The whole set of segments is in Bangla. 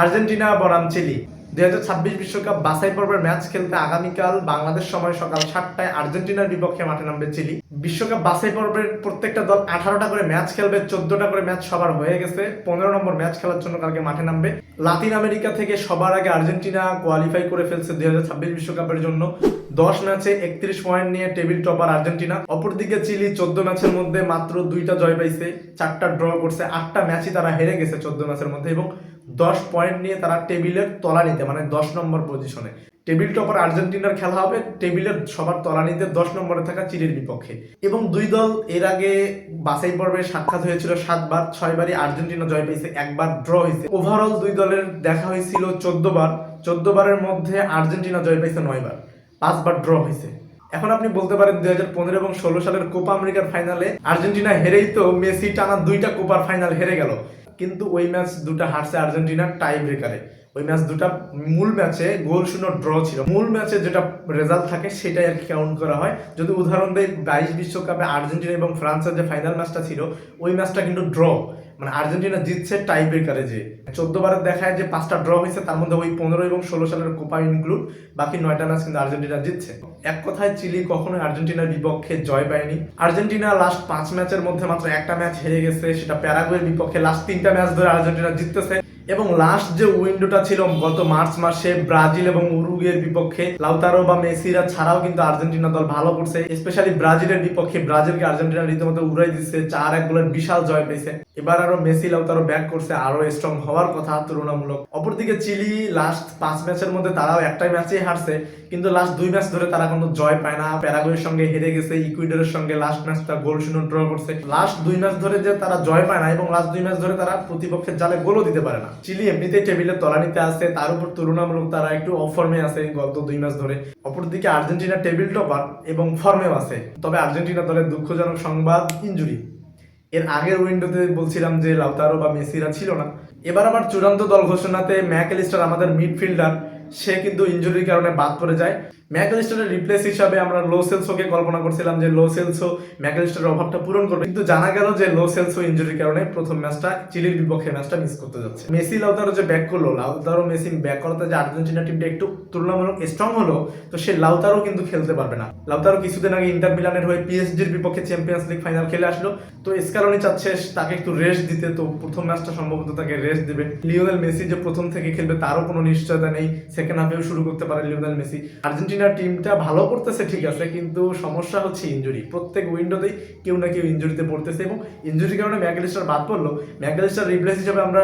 আর্জেন্টিনা, বনাম চিলি। দুই হাজার ছাব্বিশ বিশ্বকাপ বাছাই পর্বের ম্যাচ খেলতে আগামীকাল বাংলাদেশ সময় সকাল সাতটায় আর্জেন্টিনার বিপক্ষে মাঠে নামবে চিলি। বিশ্বকাপ বাছাই পর্বের প্রত্যেকটা দল আঠারোটা করে ম্যাচ খেলবে, চোদ্দটা করে ম্যাচ সবার হয়ে গেছে। পনেরো নম্বর ম্যাচ খেলার জন্য কালকে মাঠে নামবে। লাতিন আমেরিকা থেকে সবার আগে আর্জেন্টিনা কোয়ালিফাই করে ফেলছে দুই হাজার ছাব্বিশ বিশ্বকাপের জন্য। দশ ম্যাচে একত্রিশ পয়েন্ট নিয়ে টেবিল টপার আর্জেন্টিনা। অপরদিকে চিলি চোদ্দ ম্যাচের মধ্যে মাত্র দুইটা জয় পাইছে, চারটা ড্র করছে, আটটা ম্যাচই তারা হেরে গেছে চোদ্দ ম্যাচের মধ্যে এবং দশ পয়েন্ট নিয়ে তারা টেবিলের তলানিতে মানে দশ নম্বর পজিশনে টেবিল টপার আর্জেন্টিনার খেলা হবে, টেবিলের সবার তলানিতে দশ নম্বরে থাকা চিলির বিপক্ষে। এবং দুই দল এর আগে বাছাই পর্বে সাক্ষাৎ হয়েছিল সাতবার, ছয়বারই আর্জেন্টিনা জয় পেয়েছে, একবার ড্র হয়েছে। ওভারঅল দুই দলের দেখা হয়েছিল চোদ্দ বার চোদ্দ বারের মধ্যে আর্জেন্টিনা জয় পেয়েছে নয়বার, পাঁচবার ড্র হয়েছে। এখন আপনি বলতে পারেন দুই হাজার পনেরো এবং ষোলো সালের কোপা আমেরিকার ফাইনালে আর্জেন্টিনা হেরেই তো মেসি টানা দুইটা কোপার ফাইনাল হেরে গেল। কিন্তু ওই ম্যাচ দুটা হারছে আর্জেন্টিনা টাই ব্রেকারে ওই ম্যাচ দুটা মূল ম্যাচে গোল শূন্য ড্র ছিল। মূল ম্যাচে যেটা রেজাল্ট থাকে সেটাই আর কি কাউন্ট করা হয়। যদি উদাহরণ দেয় বাইশ বিশ্বকাপে আর্জেন্টিনা এবং ফ্রান্সের যে ফাইনাল ম্যাচটা ছিল, ওই ম্যাচটা কিন্তু ড্র মানে আর্জেন্টিনা জিতছে টাই ব্রেকারে যে। চোদ্দ বারের দেখায় যে পাঁচটা ড্র হয়েছে, তার মধ্যে ওই পনেরো এবং ষোলো সালের কোপা ইনক্লুড বাকি নয়টা ম্যাচ কিন্তু আর্জেন্টিনা জিতছে। এক কথায় চিলি কখনো আর্জেন্টিনার বিপক্ষে জয় পায়নি। আর্জেন্টিনা লাস্ট পাঁচ ম্যাচের মধ্যে মাত্র একটা ম্যাচ হেরে গেছে, সেটা প্যারাগুয়ের বিপক্ষে লাস্ট তিনটা ম্যাচ ধরে আর্জেন্টিনা জিততেছে। এবং লাস্ট যে উইন্ডোটা ছিল গত মার্চ মাসে ব্রাজিল এবং উরুগুয়ের বিপক্ষে, লাউতারো বা মেসিরা ছাড়াও কিন্তু আর্জেন্টিনা দল ভালো করছে। স্পেশালি ব্রাজিলের বিপক্ষে, ব্রাজিলকে আর্জেন্টিনা রীতিমতো উড়াই দিচ্ছে, চার এক গোলের বিশাল জয় পেয়েছে। এবার আরও মেসি, লাউতারো ব্যাক করছে, আরও স্ট্রং হওয়ার কথা তুলনামূলক। অপরদিকে চিলি লাস্ট পাঁচ ম্যাচের মধ্যে তারাও একটাই ম্যাচেই হারছে, কিন্তু লাস্ট দুই ম্যাচ ধরে তারা কোনো জয় পায় না। প্যারাগুয়ের সঙ্গে হেরে গেছে ইকুইডরের সঙ্গে লাস্ট ম্যাচটা গোল শূন্য ড্র করছে। লাস্ট দুই ম্যাচ ধরে যে তারা জয় পায় না, এবং লাস্ট দুই ম্যাচ ধরে তারা প্রতিপক্ষের জালে গোলও দিতে পারে না। চিলি এমনিতে টেবিলের তলানিতে আছে, তার উপর তুলনামূলক তারা একটু অফ ফর্মে আছে, গত দুই মাস ধরে। অপরদিকে আর্জেন্টিনা টেবিল টপার এবং ফর্মেও আছে। তবে আর্জেন্টিনা দলের দুঃখজনক সংবাদ ইঞ্জুরি এর আগের উইন্ডোতে বলছিলাম যে লাউতারো বা মেসিরা ছিল না। এবার আবার চূড়ান্ত দল ঘোষণাতে ম্যাকেলিস্টার আমাদের মিডফিল্ডার সে কিন্তু ইনজুরির কারণে বাদ পড়ে যায়। ম্যাকেলিস্টারের রিপ্লেস হিসাবে আমরা লো সেলসোকে কল্পনা করছিলাম যে লো সেলসো ম্যাকেলিস্টারের অভাবটা পূরণ করবে। কিন্তু জানা গেল যে লো সেলসো ইনজুরির কারণে প্রথম ম্যাচটা চিলির বিপক্ষে ম্যাচটা মিস করতে যাচ্ছে। মেসি লাউতারো যে ব্যাক করল লাউতারো মেসি ব্যাক করাতে যে আর্জেন্টিনা টিমটা একটু তুলনামূলক স্ট্রং হলো, তো সে লাউতারও কিন্তু খেলতে পারবে না। লাউতারো কিছুদিন আগে ইন্টার মিলানের হয়ে পিএসজির বিপক্ষে চ্যাম্পিয়ন্স লিগ ফাইনাল খেলে আসলো। তো এসকারণি চাচ্ছে তাকে একটু রেস্ট দিতে। তো প্রথম ম্যাচটা সম্ভবত তাকে রেস্ট দেবে। লিওনেল মেসি যে প্রথম থেকে খেলবে, তারও কোনো নিশ্চয়তা নেই। সেকেন্ড হাফেও শুরু করতে পারে লিওনেল মেসি। আর্জেন্টিনার টিমটা ভালো করতেছে, ঠিক আছে, কিন্তু সমস্যা হচ্ছে ইঞ্জুরি প্রত্যেক উইন্ডোতেই কেউ না কেউ ইনজুরিতে পড়তেছে এবং ইঞ্জুরির কারণে ম্যাগলিস্টার বাদ পড়ল। ম্যাগলিস্টার রিপ্লেস হিসেবে আমরা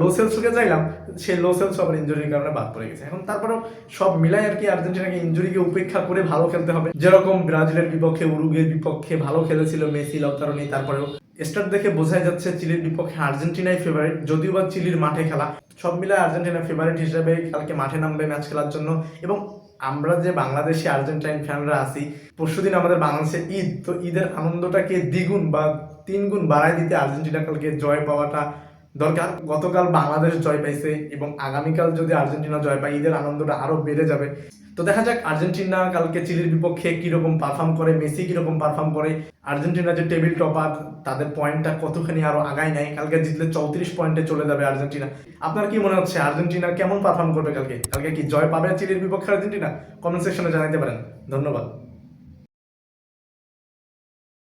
লো চাইলাম সেই লো সেলস আবার ইনজুরির কারণে বাদ পড়ে গেছে। এখন তারপরেও সব মিলাই আর কি আর্জেন্টিনাকে ইঞ্জুরিকে উপেক্ষা করে ভালো খেলতে হবে। যেরকম ব্রাজিলের বিপক্ষে উরুগের বিপক্ষে ভালো খেলেছিল মেসি লাউতারনি তারপরেও স্টার্ট দেখে বোঝাই যাচ্ছে চিলির বিপক্ষে আর্জেন্টিনাই ফেভারিট যদিও বা চিলির মাঠে খেলা। সব মিলে আর্জেন্টিনা ফেভারিট হিসেবে কালকে মাঠে নামবে ম্যাচ খেলার জন্য। এবং আমরা যে বাংলাদেশি আর্জেন্টাইন ফ্যানরা আছি পরশুদিন আমাদের বাংলাদেশে ঈদ, তো ঈদের আনন্দটাকে দ্বিগুণ বা তিনগুণ বাড়ায় দিতে আর্জেন্টিনা কালকে জয় পাওয়াটা দরকার, গতকাল বাংলাদেশ জয় পাইছে এবং আগামীকাল যদি আর্জেন্টিনা জয় পায়, ঈদের আনন্দটা আরও বেড়ে যাবে। তো দেখা যাক আর্জেন্টিনা কালকে চিলির বিপক্ষে কীরকম পারফর্ম করে, মেসি কীরকম পারফর্ম করে। আর্জেন্টিনা যে টেবিল টপার, তাদের পয়েন্টটা কতখানি আরও আগায় নেয়? কালকে জিতলে চৌত্রিশ পয়েন্টে চলে যাবে আর্জেন্টিনা। আপনার কি মনে হচ্ছে, আর্জেন্টিনা কেমন পারফর্ম করবে কালকে? কালকে কি জয় পাবে চিলির বিপক্ষে আর্জেন্টিনা? কমেন্ট সেকশনে জানাতে পারেন। ধন্যবাদ।